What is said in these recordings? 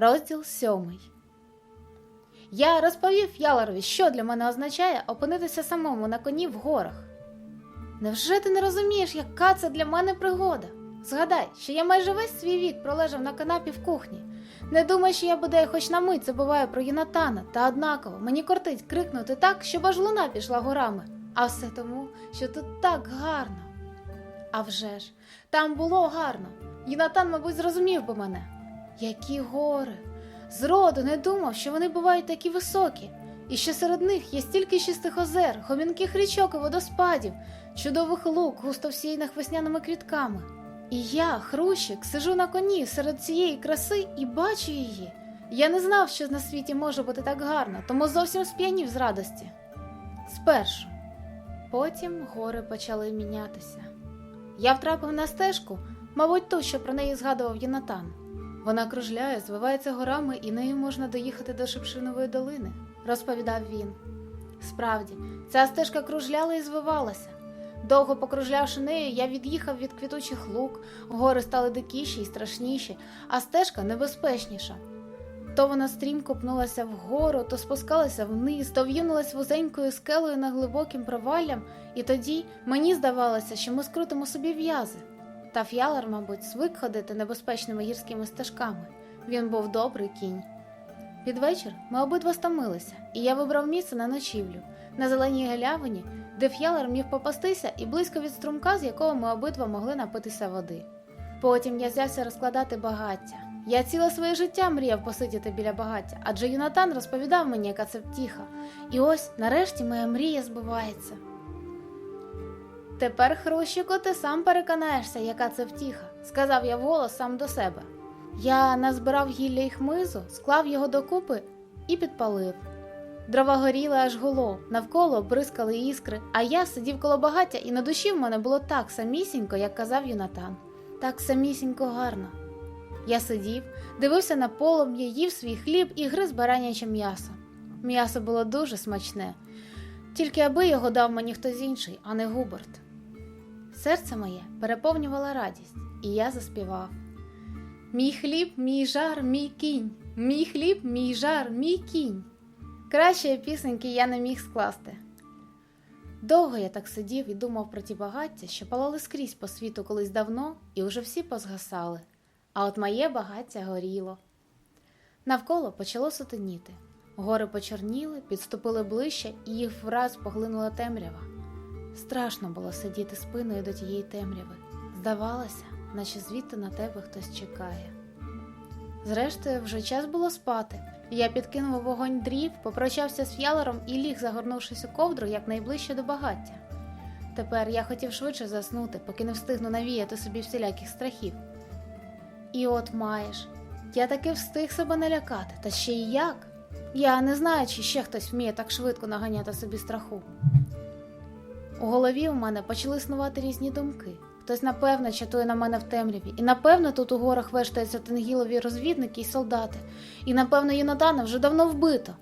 Розділ сьомий. Я розповів Яларові, що для мене означає опинитися самому на коні в горах. Невже ти не розумієш, яка це для мене пригода? Згадай, що я майже весь свій вік пролежав на канапі в кухні. Не думай, що я бодай хоч на мить забуваю про Юнатана, та однаково мені кортить крикнути так, щоб аж луна пішла горами. А все тому, що тут так гарно. А вже ж, там було гарно. Юнатан, мабуть, зрозумів би мене. Які гори! Зроду не думав, що вони бувають такі високі, і що серед них є стільки чистих озер, гомінких річок і водоспадів, чудових лук, густо всіяних весняними квітками. І я, хрущик, сижу на коні серед цієї краси і бачу її. Я не знав, що на світі може бути так гарно, тому зовсім сп'янів з радості. Спершу. Потім гори почали мінятися. Я втрапив на стежку, мабуть, ту, що про неї згадував Єнатан. Вона кружляє, звивається горами, і нею можна доїхати до Шипшинової долини, розповідав він. Справді, ця стежка кружляла і звивалася. Довго покружлявши нею, я від'їхав від квітучих лук, гори стали дикіші і страшніші, а стежка небезпечніша. То вона стрімко пнулася вгору, то спускалася вниз, то в'юнулась вузенькою скелею на глибоким проваллям, і тоді мені здавалося, що ми скрутимо собі в'язи. Та ф'ялар, мабуть, звик ходити небезпечними гірськими стежками. Він був добрий кінь. Під вечір ми обидва стомилися, і я вибрав місце на ночівлю на зеленій галявині, де ф'ялар міг попастися і близько від струмка, з якого ми обидва могли напитися води. Потім я взявся розкладати багаття. Я ціле своє життя мріяв посидіти біля багаття, адже Юнатан розповідав мені, яка це втіха. І ось нарешті моя мрія збувається. Тепер, Хрущику, ти сам переконаєшся, яка це втіха, сказав я вголос сам до себе. Я назбирав гілля й хмизу, склав його докупи і підпалив. Дрова горіли аж гуло, навколо бризкали іскри, а я сидів коло багаття, і на душі в мене було так самісінько, як казав Юнатан, так самісінько гарно. Я сидів, дивився на полум'я, їв свій хліб і гриз бараняче м'ясо. М'ясо було дуже смачне, тільки аби його дав мені хтось інший, а не Губерт. Серце моє переповнювала радість, і я заспівав. Мій хліб, мій жар, мій кінь, мій хліб, мій жар, мій кінь. Кращої пісеньки я не міг скласти. Довго я так сидів і думав про ті багаття, що палали скрізь по світу колись давно, і вже всі позгасали, а от моє багаття горіло. Навколо почало сутеніти. Гори почорніли, підступили ближче, і їх враз поглинула темрява. Страшно було сидіти спиною до тієї темряви. Здавалося, наче звідти на тебе хтось чекає. Зрештою, вже час було спати. Я підкинув вогонь дрів, попрощався з ф'ялером і ліг, загорнувшись у ковдру якнайближче до багаття. Тепер я хотів швидше заснути, поки не встигну навіяти собі всіляких страхів. І от маєш, я таки встиг себе налякати, та ще й як. Я не знаю, чи ще хтось вміє так швидко наганяти собі страху. У голові у мене почали снувати різні думки. Хтось, напевно, чатує на мене в темряві, і напевно тут у горах вештаються тенгілові розвідники і солдати, і напевно Юнатана вже давно вбито.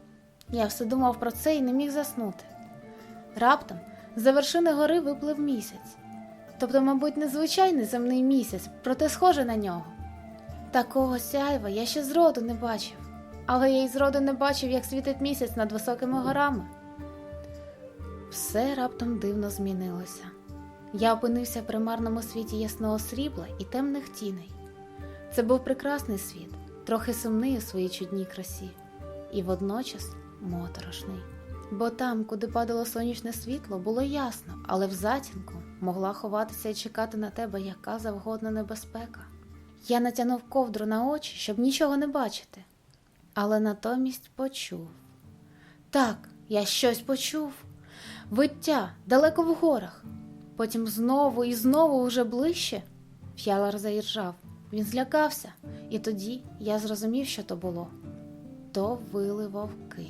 Я все думав про це і не міг заснути. Раптом з-за вершини гори виплив місяць. Тобто, мабуть, не звичайний земний місяць, проте схоже на нього. Такого сяйва я ще зроду не бачив, але я й зроду не бачив, як світить місяць над високими горами. Все раптом дивно змінилося. Я опинився в примарному світі ясного срібла і темних тіней. Це був прекрасний світ, трохи сумний у своїй чудній красі, і водночас моторошний. Бо там, куди падало сонячне світло, було ясно, але в затінку могла ховатися і чекати на тебе яка завгодна небезпека. Я натягнув ковдру на очі, щоб нічого не бачити, але натомість почув. Так, я щось почув. Виття далеко в горах. Потім знову і знову уже ближче. Ф'ялар заіржав. Він злякався, і тоді я зрозумів, що то було. То вили вовки.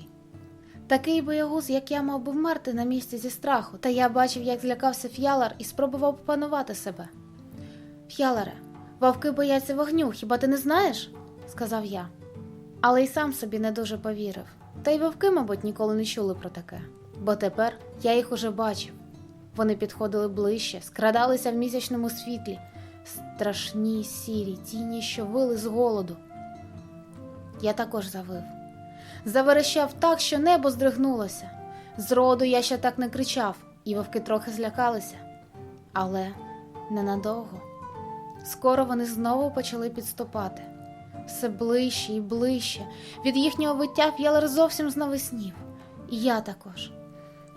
Такий боягуз, як я мав би вмерти на місці зі страху, та я бачив, як злякався ф'ялар і спробував опанувати себе. Ф'яларе, вовки бояться вогню, хіба ти не знаєш? сказав я. Але й сам собі не дуже повірив. Та й вовки, мабуть, ніколи не чули про таке, бо тепер я їх уже бачив. Вони підходили ближче, скрадалися в місячному світлі, страшні сірі тіні, що вили з голоду. Я також завив. Заверещав так, що небо здригнулося. Зроду я ще так не кричав, і вовки трохи злякалися. Але ненадовго. Скоро вони знову почали підступати. Все ближче і ближче. Від їхнього виття Ф'ялер зовсім знавеснів. І я також.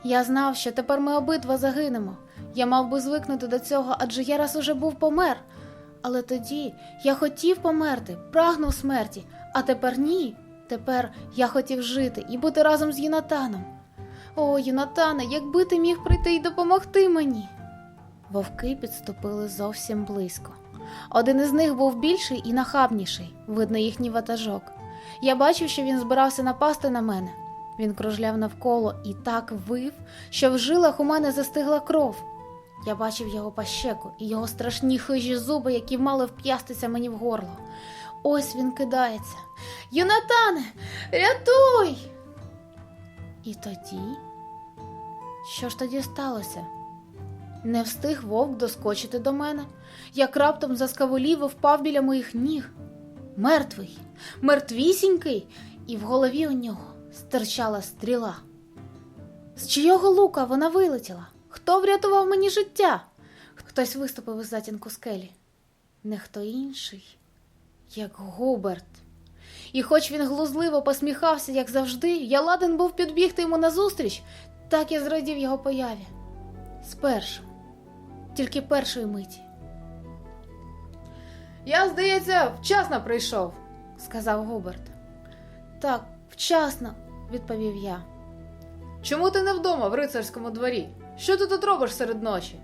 Я знав, що тепер ми обидва загинемо. Я мав би звикнути до цього, адже я раз уже був помер. Але тоді я хотів померти, прагнув смерті, а тепер ні. Тепер я хотів жити і бути разом з Юнатаном. О, Юнатане, якби ти міг прийти і допомогти мені. Вовки підступили зовсім близько. Один із них був більший і нахабніший, видно їхній ватажок. Я бачив, що він збирався напасти на мене. Він кружляв навколо і так вив, що в жилах у мене застигла кров. Я бачив його пащеку і його страшні хижі зуби, які мали вп'ястися мені в горло. Ось він кидається. Юнатане, рятуй! І тоді. Що ж тоді сталося? Не встиг вовк доскочити до мене, як раптом заскаволів і впав біля моїх ніг. Мертвий, мертвісінький, і в голові у нього стирчала стріла. З чийого лука вона вилетіла? Хто врятував мені життя? Хтось виступив із затінку скелі. Не хто інший, як Губерт. І хоч він глузливо посміхався, як завжди, я ладен був підбігти йому назустріч, так я зрадів його появі. Спершу, тільки першої миті. Я, здається, вчасно прийшов. сказав Губерт. Так, вчасно, відповів я. Чому ти не вдома в рицарському дворі? Що ти тут робиш серед ночі?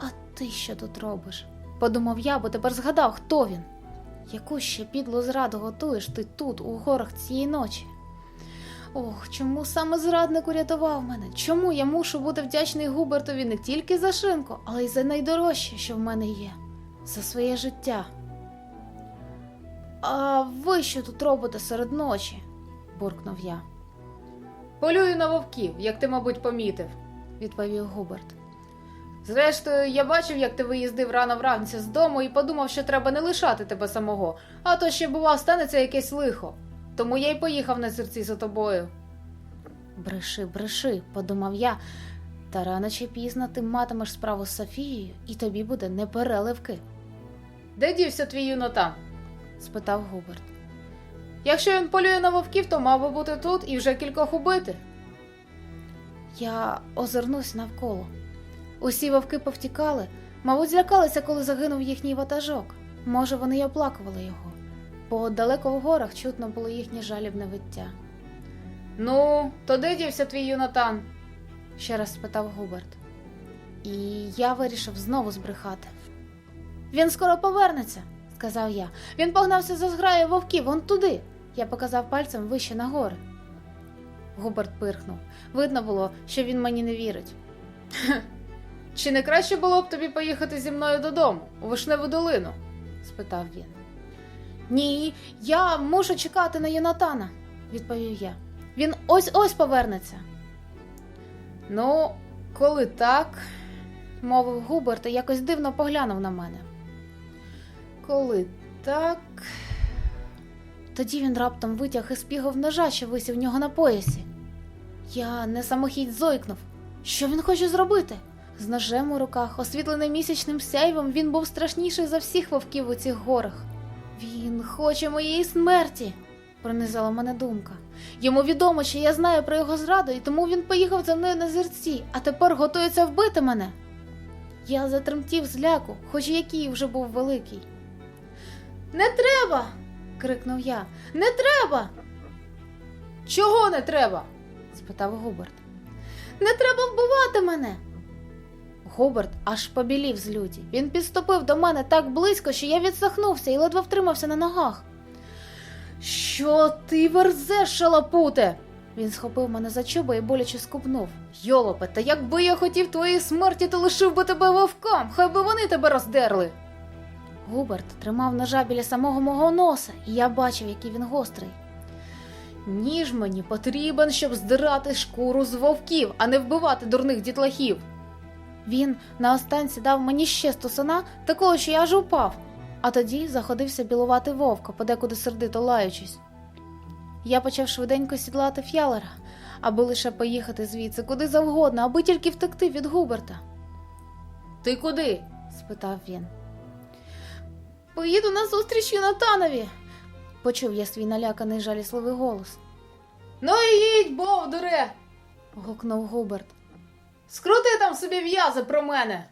А ти що тут робиш? подумав я, бо тепер згадав, хто він. Яку ще підлу зраду готуєш ти тут, у горах цієї ночі? Ох, чому саме зрадник урятував мене? Чому я мушу бути вдячний Губертові не тільки за шинку, але й за найдорожче, що в мене є, за своє життя. А ви що тут робите серед ночі? буркнув я, Полюю на вовків, як ти, мабуть, помітив. відповів Губерт. Зрештою, я бачив, як ти виїздив рано вранці з дому і подумав, що треба не лишати тебе самого, а то ще, бува, станеться якесь лихо. Тому я й поїхав на серці за тобою. Бреши, бреши, подумав я. Та рано чи пізно ти матимеш справу з Софією, і тобі буде непереливки, Де дівся твій юнотан? спитав Губерт. Якщо він полює на вовків, то мав би бути тут і вже кількох убити. Я озирнусь навколо. Усі вовки повтікали, мабуть, злякалися, коли загинув їхній ватажок. Може, вони й оплакували його, бо далеко в горах чутно було їхнє жалібне виття. Ну, то де дівся твій юнотан? Ще раз спитав Губерт. І я вирішив знову збрехати. Він скоро повернеться, сказав я. Він погнався за зграєю вовків вон туди. Я показав пальцем вище на гори. Губерт пирхнув. Видно було, що він мені не вірить. Чи не краще було б тобі поїхати зі мною додому, у вишневу долину? спитав він. Ні, я мушу чекати на Йонатана, відповів я. Він ось ось повернеться, Ну, коли так, мовив Губерт і якось дивно поглянув на мене. коли так. Тоді він раптом витяг із пігов ножа, що висів в нього на поясі. Я не самохідь зойкнув. Що він хоче зробити? З ножем у руках, освітлений місячним сяйвом, він був страшніший за всіх вовків у цих горах. Він хоче моєї смерті, пронизала мене думка. Йому відомо, що я знаю про його зраду, і тому він поїхав за мною на зерці, а тепер готується вбити мене. Я затремтів з ляку, хоч який вже був великий. Не треба. крикнув я. Не треба. Чого не треба? спитав Губерт. Не треба вбивати мене. Губерт аж побілів з люті. Він підступив до мене так близько, що я відсахнувся і ледве втримався на ногах. Що ти верзеш, шалапуте? Він схопив мене за чуба і боляче скупнув. Йолопе, та якби я хотів твоєї смерті, то лишив би тебе вовкам, хай би вони тебе роздерли. Губерт тримав ножа біля самого мого носа, і я бачив, який він гострий. Ніж мені потрібен, щоб здирати шкуру з вовків, а не вбивати дурних дітлахів. Він наостанці дав мені ще стусана, такого, що я аж упав. А тоді заходився білувати вовка, подекуди сердито лаючись. Я почав швиденько сідлати ф'ялера, аби лише поїхати звідси куди завгодно, аби тільки втекти від Губерта. Ти куди? спитав він. Поїду на зустріч Юнатанові, почув я свій наляканий жалісливий голос. Ну і їдь, бовдуре! гукнув Губерт. Скрути там собі в'язи про мене.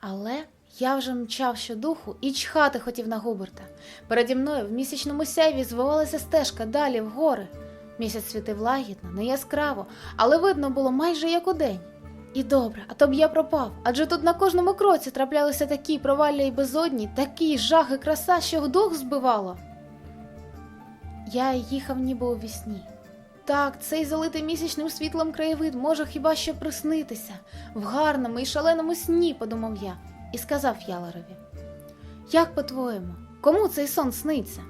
Але я вже мчав щодуху і чхати хотів на Губерта. Переді мною в місячному сяйві звивалася стежка далі в гори. Місяць світив лагідно, не яскраво, але видно було майже як удень. І добре, а то б я пропав, адже тут на кожному кроці траплялися такі провалля і безодні, такі жах і краса, що дух збивало. Я їхав ніби у вісні. Так, цей залитий місячним світлом краєвид може хіба що приснитися в гарному і шаленому сні, подумав я, і сказав Яларові. Як по-твоєму, кому цей сон сниться?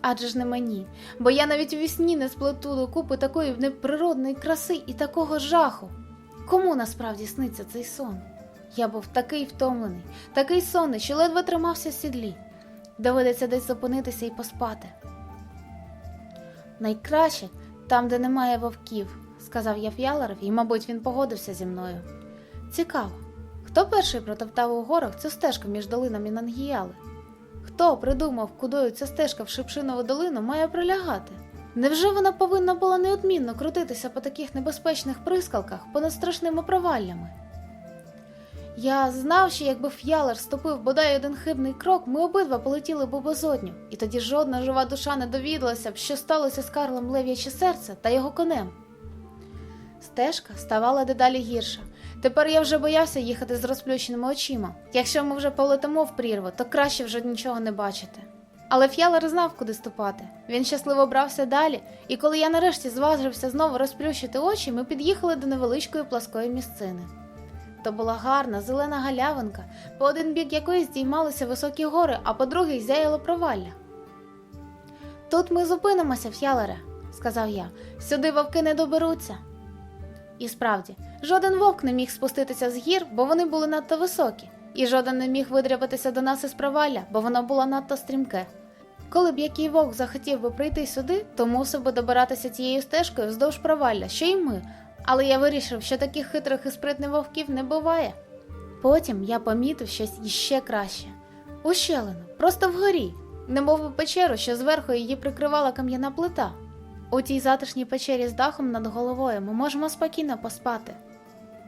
Адже ж не мені, бо я навіть у вісні не сплету докупи такої неприродної краси і такого жаху. Кому насправді сниться цей сон? Я був такий втомлений, такий сонний, що ледве тримався в сідлі. Доведеться десь зупинитися і поспати. Найкраще там, де немає вовків, сказав я Ф'яларові, і, мабуть, він погодився зі мною. Цікаво, хто перший протоптав у горах цю стежку між долинами Нангіяли? Хто придумав, кудою ця стежка в Шипшинову долину має прилягати? Невже вона повинна була неодмінно крутитися по таких небезпечних прискалках понад страшними проваллями? Я знав, що якби Ф'ялер ступив бодай один хибний крок, ми обидва полетіли б у безодню, і тоді жодна жива душа не довідалася б, що сталося з Карлом Лев'яче серце та його конем. Стежка ставала дедалі гірша. Тепер я вже боявся їхати з розплющеними очима. Якщо ми вже полетимо в прірву, то краще вже нічого не бачити. Але Ф'ялер знав, куди ступати. Він щасливо брався далі, і коли я нарешті зважився знову розплющити очі, ми під'їхали до невеличкої пласкої місцини. То була гарна зелена галявинка, по один бік якої здіймалися високі гори, а по другий зяяло провалля. Тут ми зупинимося, Ф'ялере, сказав я. Сюди вовки не доберуться. І справді, жоден вовк не міг спуститися з гір, бо вони були надто високі, і жоден не міг видряпатися до нас із провалля, бо воно було надто стрімке. Коли б який вовк захотів би прийти сюди, то мусив би добиратися цією стежкою вздовж провалля, що й ми. Але я вирішив, що таких хитрих і спритних вовків не буває. Потім я помітив щось іще краще ущелину, просто вгорі, немов би печеру, що зверху її прикривала кам'яна плита. У тій затишній печері з дахом над головою ми можемо спокійно поспати.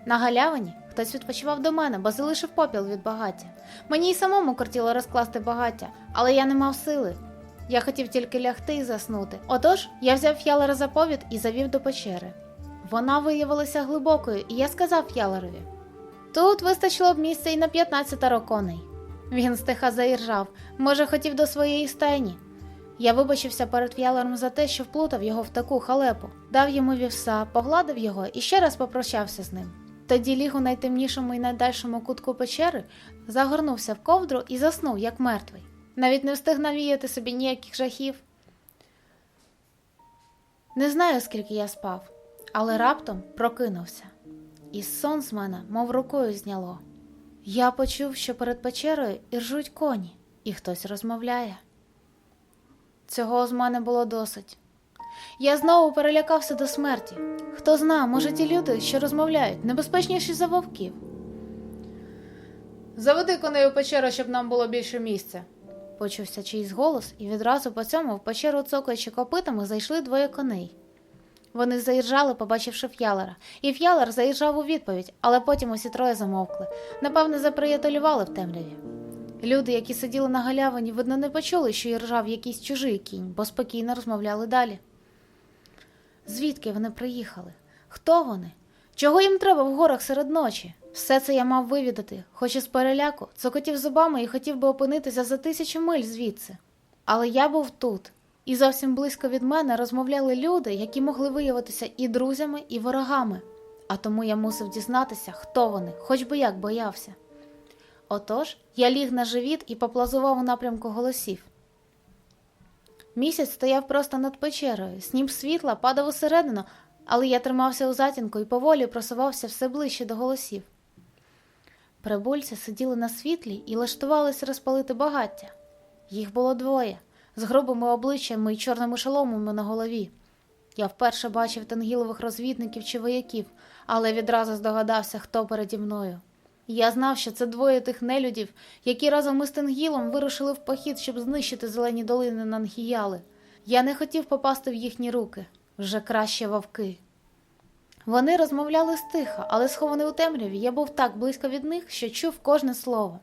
На галявині хтось відпочивав до мене, бо залишив попіл від багаття. Мені й самому кортіло розкласти багаття, але я не мав сили. Я хотів тільки лягти і заснути. Отож, я взяв Ф'ялера за повід і завів до печери. Вона виявилася глибокою, і я сказав Ялерові: Тут вистачило б місця і на 15 коней. Він стиха заіржав, може, хотів до своєї стайні. Я вибачився перед Ф'ялером за те, що вплутав його в таку халепу, дав йому вівса, погладив його і ще раз попрощався з ним. Тоді ліг у найтемнішому і найдальшому кутку печери, загорнувся в ковдру і заснув, як мертвий. Навіть не встиг навіяти собі ніяких жахів. Не знаю, скільки я спав, але раптом прокинувся, і сон з мене, мов рукою зняло. Я почув, що перед печерою іржуть коні, і хтось розмовляє. Цього з мене було досить. Я знову перелякався до смерті. Хто зна, може, ті люди, що розмовляють, небезпечніші за вовків. Заведи коней у печеру, щоб нам було більше місця. Почувся чийсь голос, і відразу по цьому в печеру цокаючи копитами зайшли двоє коней. Вони заїжджали, побачивши ф'ялера, і ф'ялер заїжджав у відповідь, але потім усі троє замовкли. Напевне, заприятелювали в темряві. Люди, які сиділи на галявині, видно, не почули, що іржав якийсь чужий кінь, бо спокійно розмовляли далі. Звідки вони приїхали? Хто вони? Чого їм треба в горах серед ночі? Все це я мав вивідати, хоч і з переляку, цокотів зубами і хотів би опинитися за тисячу миль звідси. Але я був тут, і зовсім близько від мене розмовляли люди, які могли виявитися і друзями, і ворогами, а тому я мусив дізнатися, хто вони, хоч би як боявся. Отож, я ліг на живіт і поплазував у напрямку голосів. Місяць стояв просто над печерою, сніп світла падав усередину, але я тримався у затінку і поволі просувався все ближче до голосів. Прибульці сиділи на світлі і лаштувалися розпалити багаття. Їх було двоє з грубими обличчями і чорними шоломами на голові. Я вперше бачив тенгілових розвідників чи вояків, але відразу здогадався, хто переді мною. Я знав, що це двоє тих нелюдів, які разом із Тенгілом вирушили в похід, щоб знищити зелені долини Нангіяли. Я не хотів попасти в їхні руки, вже краще вовки. Вони розмовляли стиха, але схований у темряві, я був так близько від них, що чув кожне слово.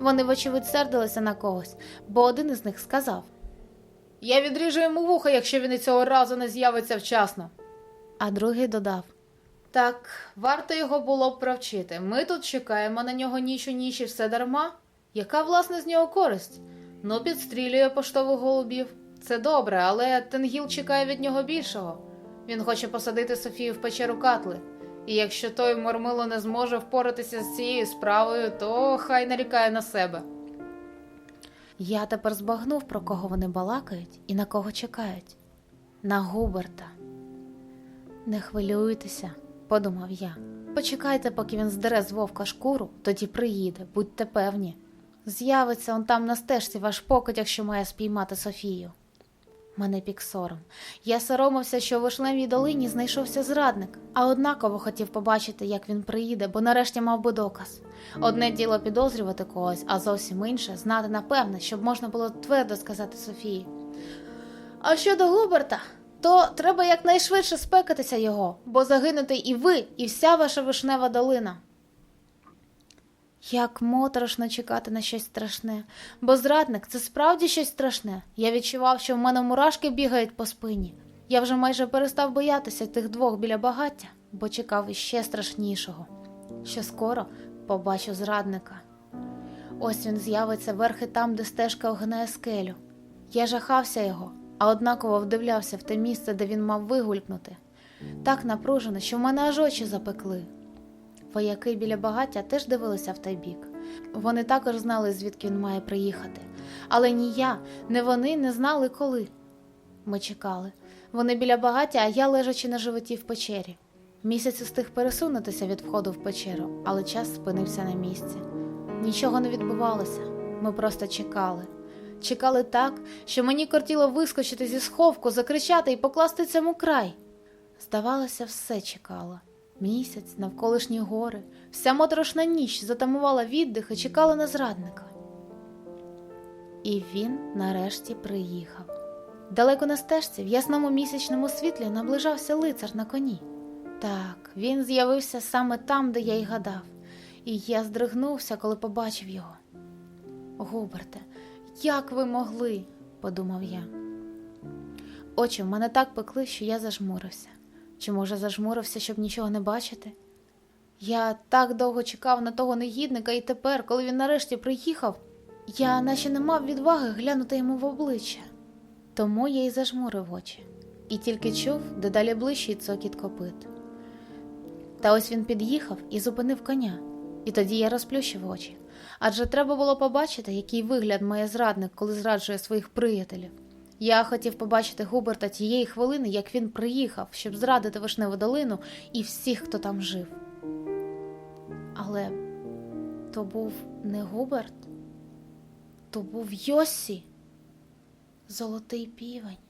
Вони, вочевидь, сердилися на когось, бо один із них сказав, Я відріжу йому вуха, якщо він і цього разу не з'явиться вчасно. а другий додав. Так, варто його було б провчити. Ми тут чекаємо на нього ніч у ніч і все дарма. Яка, власне, з нього користь? Ну, підстрілює поштових голубів. Це добре, але Тенгіл чекає від нього більшого. Він хоче посадити Софію в печеру Катли. І якщо той Мормило не зможе впоратися з цією справою, то хай нарікає на себе. Я тепер збагнув, про кого вони балакають і на кого чекають. На Губерта. Не хвилюйтеся, подумав я. Почекайте, поки він здере з вовка шкуру, тоді приїде, будьте певні. З'явиться он там на стежці ваш покидь, якщо має спіймати Софію. Мене пік сором. Я соромився, що у вишневій долині знайшовся зрадник, а однаково хотів побачити, як він приїде, бо нарешті мав би доказ. Одне діло підозрювати когось, а зовсім інше знати напевне, щоб можна було твердо сказати Софії. А щодо Губерта, то треба якнайшвидше спекатися його, бо загинете і ви, і вся ваша вишнева долина. Як моторошно чекати на щось страшне, бо зрадник це справді щось страшне. Я відчував, що в мене мурашки бігають по спині. Я вже майже перестав боятися тих двох біля багаття, бо чекав іще страшнішого, що скоро побачу зрадника. Ось він з'явиться верхи там, де стежка огинає скелю. Я жахався його, а однаково вдивлявся в те місце, де він мав вигулькнути. Так напружено, що в мене аж очі запекли. Вояки біля багаття теж дивилися в той бік. Вони також знали, звідки він має приїхати. Але ні я, ні вони не знали коли. Ми чекали. Вони біля багаття, а я лежачи на животі в печері. Місяць устиг пересунутися від входу в печеру, але час спинився на місці. Нічого не відбувалося. Ми просто чекали. Чекали так, що мені кортіло вискочити зі сховку, закричати і покласти цьому край. Здавалося, все чекало. Місяць, навколишні гори, вся моторошна ніч затамувала віддих і чекала на зрадника. І він нарешті приїхав. Далеко на стежці, в ясному місячному світлі наближався лицар на коні. Так, він з'явився саме там, де я й гадав, і я здригнувся, коли побачив його. Губерте, як ви могли? подумав я. Очі в мене так пекли, що я зажмурився. Чи, може, зажмурився, щоб нічого не бачити? Я так довго чекав на того негідника, і тепер, коли він нарешті приїхав, я наче не мав відваги глянути йому в обличчя. Тому я й зажмурив очі, і тільки чув дедалі ближчий цокіт копит. Та ось він під'їхав і зупинив коня, і тоді я розплющив очі. Адже треба було побачити, який вигляд має зрадник, коли зраджує своїх приятелів. Я хотів побачити Губерта тієї хвилини, як він приїхав, щоб зрадити Вишневу долину і всіх, хто там жив. Але то був не Губерт, то був Йосі, золотий півень.